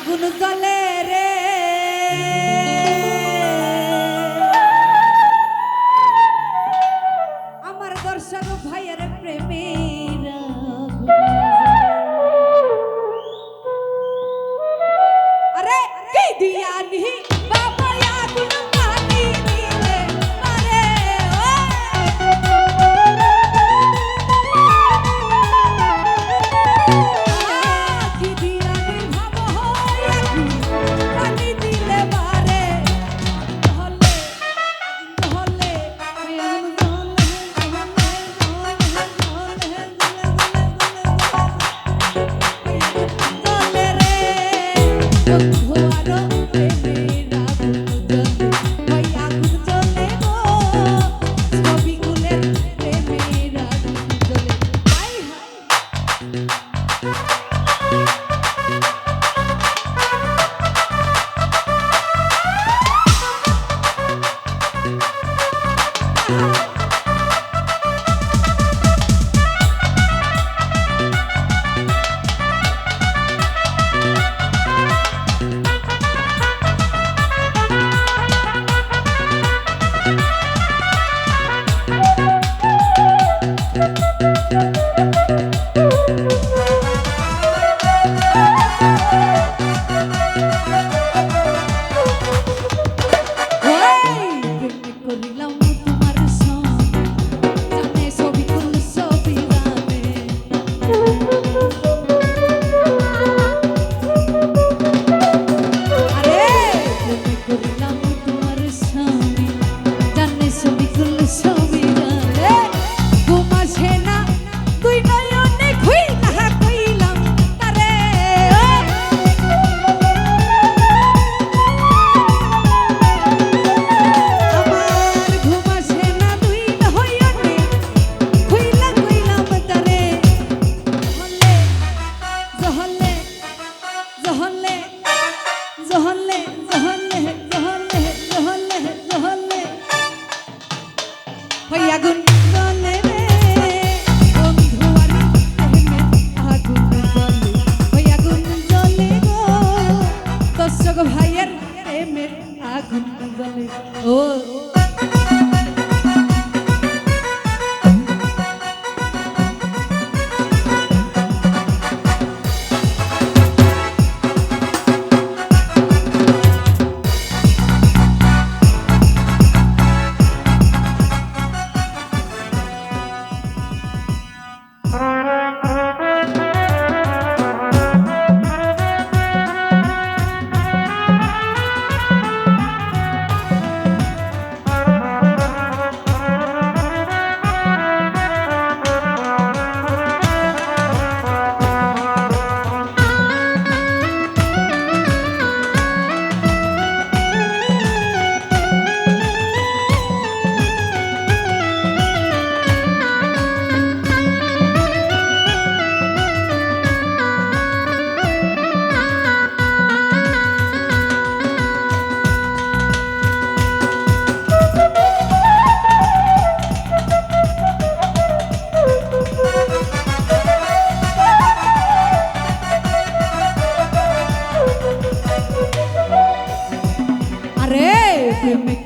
আগুন জ্বলে রে। ዋዶ প্রেমে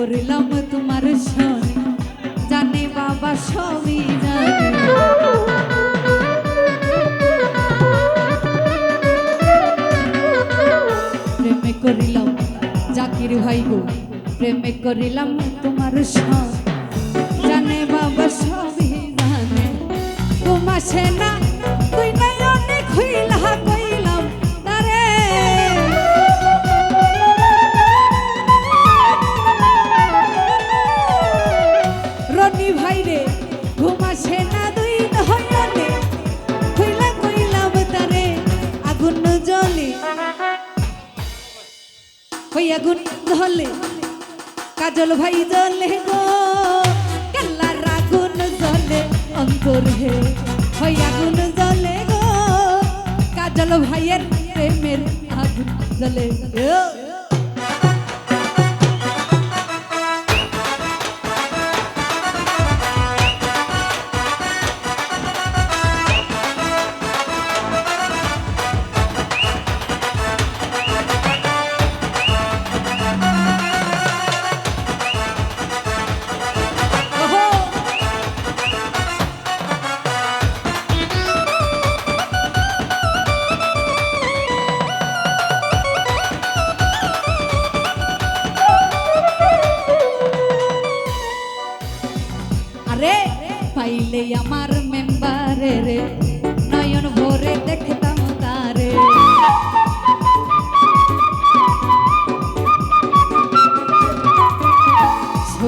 করিলাম তোমার সনে জানে বাবা সবই জানে। প্রেমে করিলাম জাকির ভাই গো, প্রেমে করিলাম তোমার সন জানে বাবা সবই জানে তোমার সেনা হই আগুন জ্বলে কাজল ভাই জলে গো কাল্লার আগুন জলে, অন্তর হে হই আগুন জলে গো, কাজল ভাইয়ের প্রেমের আগুন জ্বলে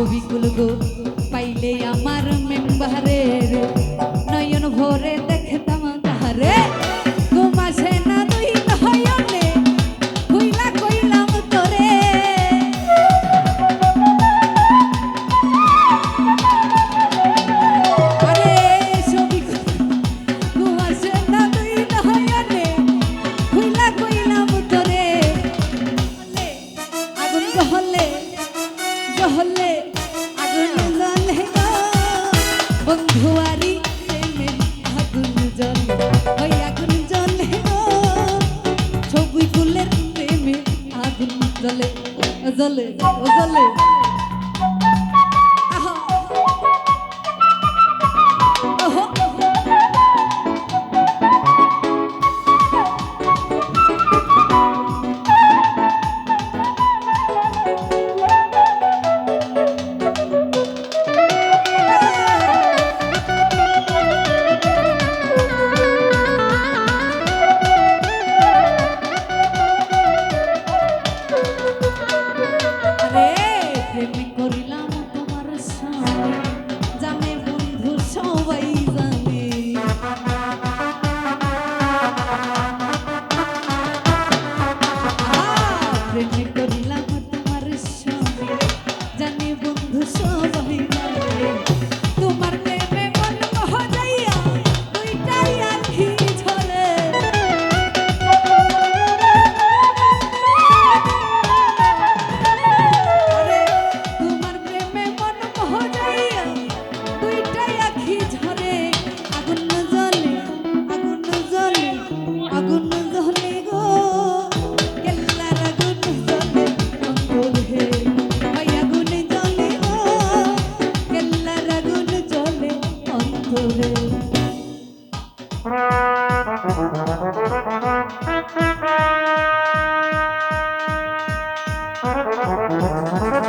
ছবি গো পাইলে আমার মেম্বারের নয়ন ভরে দেখতাম তারে জ্বলে Música